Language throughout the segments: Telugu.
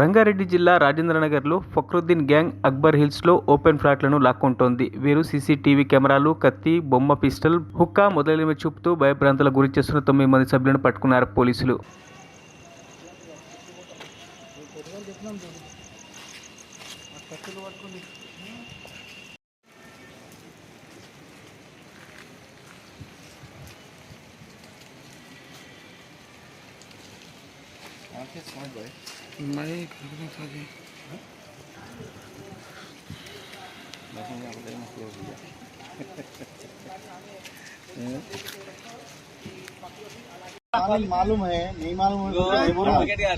రంగారెడ్డి జిల్లా రాజేంద్రనగర్లో ఫక్రుద్దీన్ గ్యాంగ్ అక్బర్ హిల్స్లో ఓపెన్ ఫ్లాట్లను లాక్కుంటోంది వీరు సీసీటీవీ కెమెరాలు కత్తి బొమ్మ పిస్టల్ హుక్కా మొదలైనవి చూపుతూ భయభ్రాంతుల గురి చేస్తున్న తొమ్మిది మంది సభ్యులను పట్టుకున్నారు పోలీసులు That's my way. मालूम है नहीं मालूम है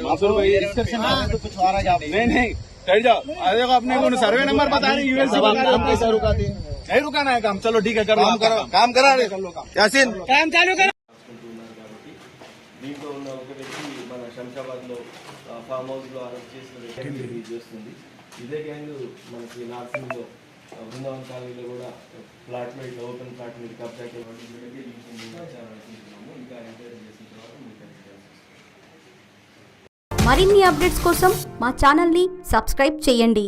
मासूर भाई हाँ, हाँ, तो कुछ आ नहीं नहीं जाओ। अरे अपने को सर्वे नंबर बता रहे यूएस काम कैसे रुकाते हैं नहीं रुकाना है काम चलो ठीक है करो काम करो काम। करा रहे। यासीन। काम चालू करो। శంషాబాద్లో ఫామ్ హౌస్లో అరెస్ట్ చేసిన చేస్తుంది. ఇదే గ్యాంగ్ మనకి నార్సింగ్లో బృందావన్ కాలనీలో కూడా ఫ్లాట్ ఇట్లా ఓపెన్ ఫ్లాట్ మీద కబ్జా ఇంకా ఎంక్వైరీ చేసిన తర్వాత. మరిన్ని అప్డేట్స్ కోసం మా ఛానల్ని సబ్స్క్రైబ్ చేయండి.